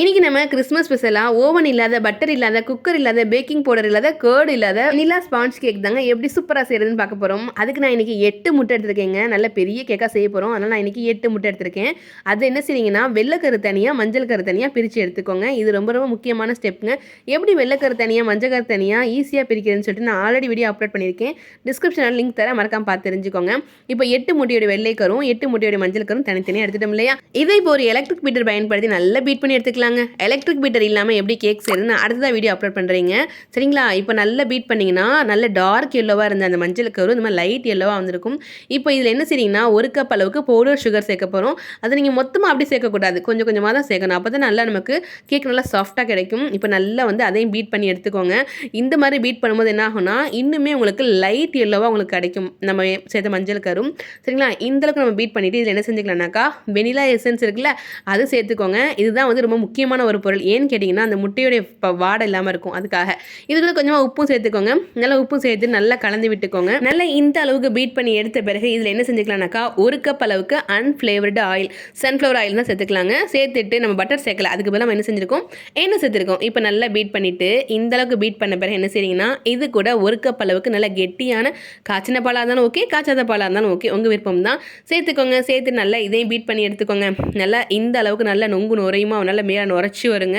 இன்னைக்கு நம்ம கிறிஸ்மஸ் ஸ்பெஷலாக ஓவன் இல்லாத பட்டர் இல்லாத குக்கர் இல்லாத பேக்கிங் பவுடர் இல்லாத கேர்டு இல்லாத நிலா ஸ்பாஞ்ச் கேக் தாங்க எப்படி சூப்பராக செய்கிறதுன்னு பார்க்க போகிறோம் அதுக்கு நான் இன்னைக்கு எட்டு முட்டை எடுத்திருக்கேங்க. நல்ல பெரிய கேக்காக செய்ய போகிறோம் அதனால் நான் இன்னைக்கு எட்டு முட்டை எடுத்திருக்கேன். அது என்ன செய்றீங்கன்னா வெள்ளைக்கரு தனியாக மஞ்சள் கரு தனியாக பிரித்து எடுத்துக்கோங்க. இது ரொம்ப ரொம்ப முக்கியமான ஸ்டெப்புங்க எப்படி வெள்ளைக்கரு தனியாக மஞ்சள் கரு தனியாக ஈஸியாக பிரிக்கிறதுன்னு சொல்லிட்டு நான் ஆல்ரெடி வீடியோ அப்லோட் பண்ணியிருக்கேன். டிஸ்கிரிப்ஷனில் லிங்க் தர மறக்காம பார்த்து தெரிஞ்சுக்கோங்க. இப்போ எட்டு முட்டையோட வெள்ளைக்கரும் எட்டு முட்டையோட மஞ்சள் கரும் தனித்தனியாக எடுத்துட்டோம் இல்லையா? இதை இப்போ ஒரு எலக்ட்ரிக் பீட்டர் பயன்படுத்தி நல்லா பீட் பண்ணி எடுத்துக்கலாம். எடுத்துக்கலாங்க எலக்ட்ரிக் பீட்டர் இல்லாமல் எப்படி கேக் செய்யறதுன்னு அடுத்ததான் வீடியோ அப்லோட் பண்ணுறீங்க சரிங்களா? இப்போ நல்லா பீட் பண்ணிங்கன்னா நல்ல டார்க் எல்லோவாக இருந்த அந்த மஞ்சள் கரு இந்த மாதிரி லைட் எல்லோவாக வந்திருக்கும். இப்போ இதில் என்ன செய்றீங்கன்னா ஒரு கப் அளவுக்கு பவுடர் சுகர் சேர்க்க போகிறோம் அதை நீங்கள் மொத்தமாக அப்படி சேர்க்கக்கூடாது. கொஞ்சம் கொஞ்சமாக தான் சேர்க்கணும். அப்போ தான் நல்லா நமக்கு கேக் நல்லா சாஃப்டாக கிடைக்கும். இப்போ நல்லா வந்து அதையும் பீட் பண்ணி எடுத்துக்கோங்க. இந்த மாதிரி பீட் பண்ணும்போது என்ன ஆகும்னா இன்னுமே உங்களுக்கு லைட் எல்லோவாக உங்களுக்கு கிடைக்கும். நம்ம சேர்த்த மஞ்சள் கரும். சரிங்களா? இந்த அளவுக்கு நம்ம பீட் பண்ணிவிட்டு இதில் என்ன செஞ்சுக்கலாம்னாக்கா வெனிலா எசன்ஸ் இருக்குல்ல அது சேர்த்துக்கோங்க. இதுதான் வந்து ரொம்ப முக்கியமான ஒரு பொருள். ஏன்னு கேட்டிங்கன்னா அந்த முட்டையுடைய இப்போ வாடை இல்லாமல் இருக்கும். அதுக்காக. இதுக்குள்ள கொஞ்சமாக உப்பும் சேர்த்துக்கோங்க. நல்லா உப்பும் சேர்த்து நல்லா கலந்து விட்டுக்கோங்க. நல்லா இந்த அளவுக்கு பீட் பண்ணி எடுத்த பிறகு இதில் என்ன செஞ்சுக்கலாம்னாக்கா ஒரு கப் அளவுக்கு அன்ஃப்ளேவர்டு ஆயில் சன்ஃப்ளவர் ஆயில் தான் சேர்த்துக்கலாங்க. சேர்த்துட்டு நம்ம பட்டர் சேர்க்கல. அதுக்கு பதிலாக என்ன செஞ்சுருக்கோம்? என்ன சேர்த்துருக்கோம். இப்போ நல்லா பீட் பண்ணிவிட்டு இந்த அளவுக்கு பீட் பண்ண பிறகு என்ன செய்றீங்கன்னா இது கூட ஒரு கப் அளவுக்கு நல்லா கெட்டியான காய்ச்சின பாலாக இருந்தாலும் ஓகே காய்ச்சாத பாலாக இருந்தாலும் ஓகே உங்கள் விருப்பம் தான். சேர்த்துக்கோங்க. சேர்த்து நல்லா இதையும் பீட் பண்ணி எடுத்துக்கோங்க. நல்லா இந்த அளவுக்கு நல்லா நொங்கு நுரையுமா நல்லா மேலே நுரைச்சி வருங்க.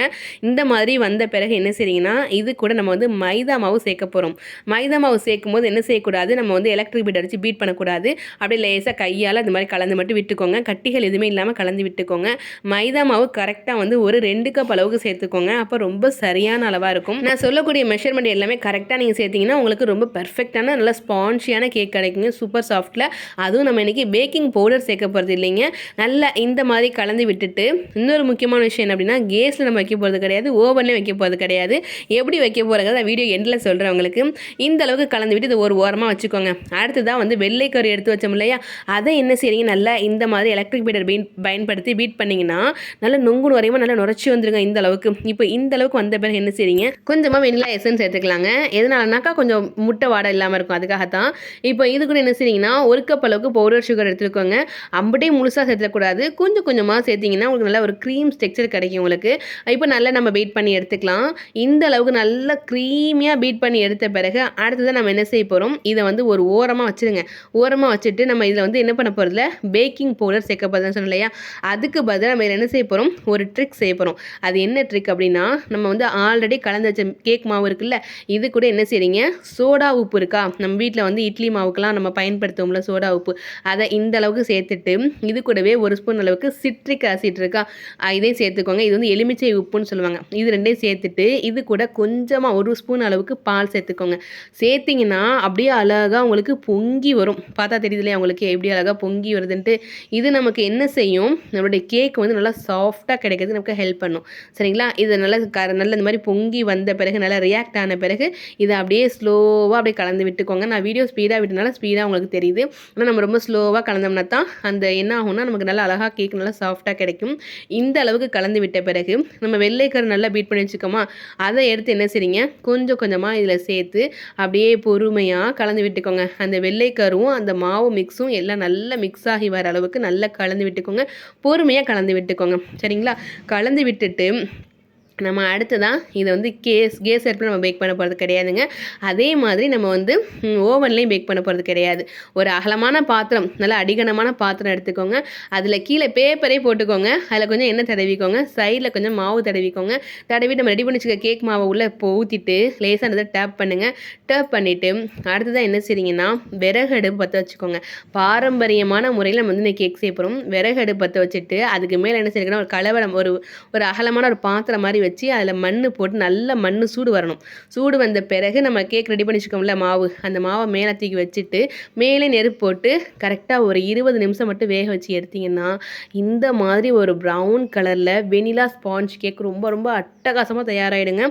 இந்த மாதிரி வந்த பிறகு என்ன செய்றீங்கன்னா இது கூட நம்ம வந்து மைதா மாவு சேர்க்க போகிறோம் மைதா மாவு சேர்க்கும் போது என்ன செய்யக்கூடாது? நம்ம வந்து எலக்ட்ரிக் பீட் அடித்து பீட் பண்ணக்கூடாது. அப்படியே லேசாக கையால் அந்த மாதிரி கலந்து மட்டும் விட்டுக்கோங்க. கட்டிகள் எதுவுமே இல்லாமல் கலந்து விட்டுக்கோங்க. மைதா மாவு கரெக்டாக வந்து ஒரு ரெண்டு கப் அளவுக்கு சேர்த்துக்கோங்க. அப்போ ரொம்ப சரியான அளவாக இருக்கும். நான் சொல்லக்கூடிய மெஷர்மெண்ட் எல்லாமே கரெக்டாக நீங்கள் சேர்த்தீங்கன்னா உங்களுக்கு ரொம்ப பர்ஃபெக்டான நல்ல ஸ்பான்ஷியான கேக் கிடைக்குங்க. சூப்பர் சாஃப்ட்டில் அதுவும் நம்ம இன்றைக்கி பேக்கிங் பவுடர் சேர்க்க போகிறது இல்லைங்க. நல்லா இந்த மாதிரி கலந்து விட்டுட்டு இன்னொரு முக்கியமான விஷயம் என்ன அப்படின்னா கேஸில் நம்ம வைக்க போகிறது கிடையாது ஓவன்லேயும் வைக்க போகிறது கிடையாது. எப்படி வைக்க போகிறத வீடியோ எண்டில் சொல்கிறேன் உங்களுக்கு. இந்த அளவுக்கு கலந்து விட்டு இது ஒரு ஓரமாக வச்சுக்கோங்க. அடுத்ததான் வந்து வெள்ளைக்கறி எடுத்து வச்சோம் இல்லையா? அதை என்ன செய்றீங்க? நல்லா இந்த மாதிரி எலக்ட்ரிக் பீட்டர் பீன் பயன்படுத்தி பீட் பண்ணிங்கன்னா நல்லா நொங்கு நுரையமாக நல்லா நுரைச்சி வந்துருங்க இந்த அளவுக்கு. இப்போ இந்த அளவுக்கு வந்த பிறகு என்ன செய்றீங்க? கொஞ்சமாக வெண்ணிலா எசன்ஸ் சேர்த்துக்கலாங்க. எதனாலனாக்கா கொஞ்சம் முட்டை வாடை இல்லாமல் இருக்கும். அதுக்காக தான் இப்போ இது கூட என்ன செய்றீங்கன்னா ஒரு கப் அளவுக்கு பவுடர் சுகர் எடுத்துக்கோங்க. அம்பட்டே முழுசாக சேர்த்துக்கூடாது கொஞ்சம் கொஞ்சமாக சேர்த்திங்கன்னா உங்களுக்கு நல்லா ஒரு க்ரீம் ஸ்ட்ரக்சர் கிடைக்கும். உங்களுக்கு. இப்போ நல்லா நம்ம பீட் பண்ணி எடுத்துக்கலாம். இந்த அளவுக்கு நல்லா க்ரீமியாக பீட் பண்ணி எடுத்த பிறகு அடுத்ததான் நம்ம என்ன செய்ய போகிறோம் இதை வந்து ஒரு ஓரமாக வச்சுருங்க. ஓரமாக வச்சுட்டு நம்ம இதில் வந்து என்ன பண்ண போகிறதுல பேக்கிங் பவுடர் சேர்க்க போகிறதுன்னு சொன்னோம் இல்லையா? அதுக்கு பதிலாக நம்ம இதில் என்ன செய்ய போகிறோம் ஒரு ட்ரிக் செய்ய போகிறோம் அது என்ன ட்ரிக் அப்படின்னா நம்ம வந்து ஆல்ரெடி கலந்து வச்ச கேக் மாவு இருக்குல்ல இது கூட என்ன செய்கிறீங்க சோடா உப்பு இருக்கா? நம்ம வீட்டில் வந்து இட்லி மாவுக்கெல்லாம் நம்ம பயன்படுத்துவோம்ல சோடா உப்பு. அதை இந்த அளவுக்கு சேர்த்துட்டு இது கூடவே ஒரு ஸ்பூன் அளவுக்கு சிட்ரிக் ஆசிட் இருக்கா? இதையும் சேர்த்துக்கோங்க. இது வந்து எலுமிச்சை உப்புன்னு சொல்லுவாங்க. இது ரெண்டையும் சேர்த்துட்டு இது கூட கொஞ்சமாக ஒரு ஸ்பூன் அளவுக்கு பால் சேர்த்துக்கோங்க. சேர்த்திங்கன்னா அப்படியே அழகாக உங்களுக்கு பொங்கி வரும். பார்த்தா தெரியுது இல்லையா உங்களுக்கு எப்படி அழகாக பொங்கி வருதுன்ட்டு. இது நமக்கு என்ன செய்யும்? நம்மளுடைய கேக் வந்து நல்லா சாஃப்டாக கிடைக்கிறதுக்கு நமக்கு ஹெல்ப் பண்ணும். சரிங்களா? இது நல்லா க நல்ல இந்த மாதிரி பொங்கி வந்த பிறகு நல்லா ரியாக்ட் ஆன பிறகு இதை அப்படியே ஸ்லோவாக அப்படியே கலந்து விட்டுக்கோங்க. நான் வீடியோ ஸ்பீடாக விட்டனால ஸ்பீடாக உங்களுக்கு தெரியுது. ஆனால் நம்ம ரொம்ப ஸ்லோவாக கலந்தோம்னா தான் அந்த என்ன ஆகும்னா நமக்கு நல்லா அழகாக கேக் நல்லா சாஃப்டாக கிடைக்கும். இந்த அளவுக்கு கலந்து விட்டு பிறகு நம்ம வெள்ளைக்கரு நல்லா பீட் பண்ணி வச்சுக்கோமா அதை எடுத்து என்ன செய்றீங்க? கொஞ்சம் கொஞ்சமாக இதில் சேர்த்து அப்படியே பொறுமையாக கலந்து விட்டுக்கோங்க. அந்த வெள்ளைக்கருவும் அந்த மாவு மிக்ஸும் எல்லாம் நல்லா மிக்ஸ் ஆகி வர அளவுக்கு நல்லா கலந்து விட்டுக்கோங்க. பொறுமையாக கலந்து விட்டுக்கோங்க. சரிங்களா? கலந்து விட்டுட்டு நம்ம அடுத்ததான் இதை வந்து கேஸ் கேஸ் அடுப்பில் நம்ம பேக் பண்ண போகிறது கிடையாதுங்க. அதே மாதிரி நம்ம வந்து ஓவன்லேயும் பேக் பண்ண போகிறது கிடையாது. ஒரு அகலமான பாத்திரம் நல்லா அடிகனமான பாத்திரம் எடுத்துக்கோங்க. அதில் கீழே பேப்பரே போட்டுக்கோங்க. அதில் கொஞ்சம் எண்ணெய் தடவிக்கோங்க. சைடில் கொஞ்சம் மாவு தடவிக்கோங்க. தடவி நம்ம ரெடி பண்ணி வச்சுக்க கேக் மாவை உள்ளே ஊற்றிட்டு லேசானதை டேப் பண்ணுங்கள் டேப் பண்ணிவிட்டு அடுத்ததான் என்ன செய்றீங்கன்னா விறகு அடுப்பு பற்ற வச்சுக்கோங்க. பாரம்பரியமான முறையில் நம்ம வந்து இந்த கேக் செய்ய போகிறோம் விறகு அடுப்பு பற்ற வச்சுட்டு அதுக்கு மேலே என்ன செய்யணும் ஒரு கலவரம் ஒரு ஒரு அகலமான ஒரு பாத்திரம் மாதிரி வச்சு அதில் மண் போட்டு நல்ல மண் சூடு வரணும். சூடு வந்த பிறகு நம்ம கேக் ரெடி பண்ணி வச்சுக்கோம்ல மாவு. அந்த மாவை மேலே தூக்கி வச்சுட்டு மேலே நெருப்பு போட்டு கரெக்டாக ஒரு இருபது நிமிஷம் மட்டும் வேக வச்சு எடுத்தீங்கன்னா இந்த மாதிரி ஒரு ப்ரௌன் கலரில் வெனிலா ஸ்பாஞ்ச் கேக் ரொம்ப ரொம்ப அட்டகாசமாக தயாராகிடுங்க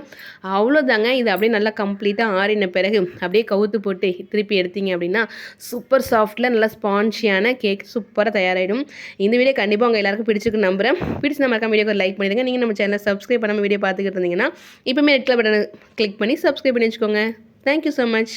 அவ்வளோதாங்க இது அப்படியே நல்லா கம்ப்ளீட்டாக ஆறின பிறகு அப்படியே கவுத்து போட்டு திருப்பி எடுத்தீங்க அப்படின்னா சூப்பர் சாஃப்டில் நல்லா ஸ்பான்ஷியான கேக் சூப்பராக தயாராகிடும் இந்த வீடியோ கண்டிப்பாக உங்கள் எல்லாருக்கும் பிடிச்சிருக்கு நம்புறேன். பிடிச்சி நம்ம வீடியோக்கு லைக் பண்ணிடுங்க. நீங்கள் நம்ம சேனலை சப்ஸ்கிரைப் பண்ணாமல் வீடியோ பார்த்துக்கிட்டு இருந்தீங்கன்னா இப்போமே ரெட் கலர் பட்டனை கிளிக் பண்ணி சப்ஸ்கிரைப் பண்ணி வச்சுக்கோங்க. Thank you so much